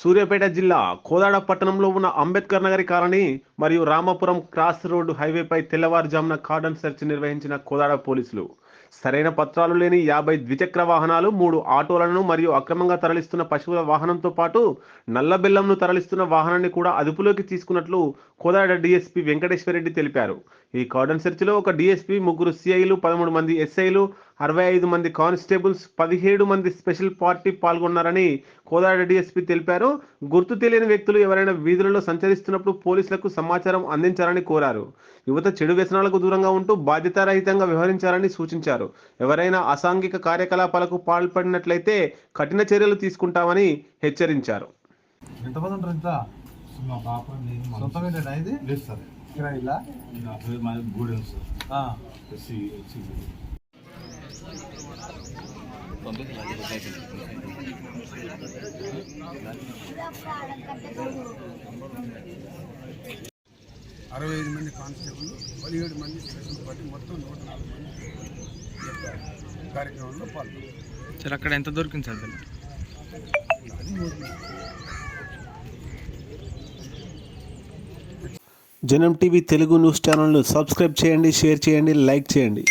సూర్యాపేట జిల్లా కోదాడ పట్టణంలో ఉన్న అంబేద్కర్ నగరి కాలనీ మరియు రామాపురం క్రాస్ రోడ్డు హైవేపై తెల్లవారుజామున కార్డన్ సెర్చ్ నిర్వహించిన కోదాడ పోలీసులు. సరైన పత్రాలు లేని యాభై ద్విచక్ర వాహనాలు మూడు ఆటోలను మరియు అక్రమంగా తరలిస్తున్న పశువుల వాహనంతో పాటు నల్ల బెల్లంను తరలిస్తున్న వాహనాన్ని కూడా అదుపులోకి తీసుకున్నట్లు కోదాడ డీఎస్పీ వెంకటేశ్వరరెడ్డి తెలిపారు. ఈ కార్డన్ సెర్చ్లో ఒక డీఎస్పీ ముగ్గురు సిఐలు పదమూడు మంది ఎస్ఐలు అరవై ఐదు మంది కానిస్టేబుల్స్ పదిహేడు మంది స్పెషల్ పార్టీ పాల్గొన్నారని కోదాడ డీఎస్పీ తెలిపారు. గుర్తు తెలియని వ్యక్తులు ఎవరైనా వీధులలో సంచరిస్తున్నప్పుడు పోలీసులకు సమాచారం అందించాలని కోరారు. యువత చెడు వ్యసనాలకు దూరంగా ఉంటూ బాధ్యతారహితంగా వ్యవహరించాలని సూచించారు. ఎవరైనా అసాంఘిక కార్యకలాపాలకు పాల్పడినట్లయితే కఠిన చర్యలు తీసుకుంటామని హెచ్చరించారు. ఎంతమంది ఉంటారు ఇంత? మా పాప నేను మా సొంతమేనా ఇది లేదు సార్. కిరాయిలా నా పేరు మాది గూడెం సార్. ఆ. SC SC. అరవై ఐదు మంది కానిస్టేబుల్ పదిహేడు మంది స్పెషల్ పార్టీ మొత్తం నూట నాలుగు మంది కార్యక్రమంలో పాల్గొన్నారు. సార్ అక్కడ ఎంత దొరికింది సార్ అది జనం టీవీ తెలుగు న్యూస్ ఛానల్ను సబ్స్క్రైబ్ చేయండి షేర్ చేయండి లైక్ చేయండి.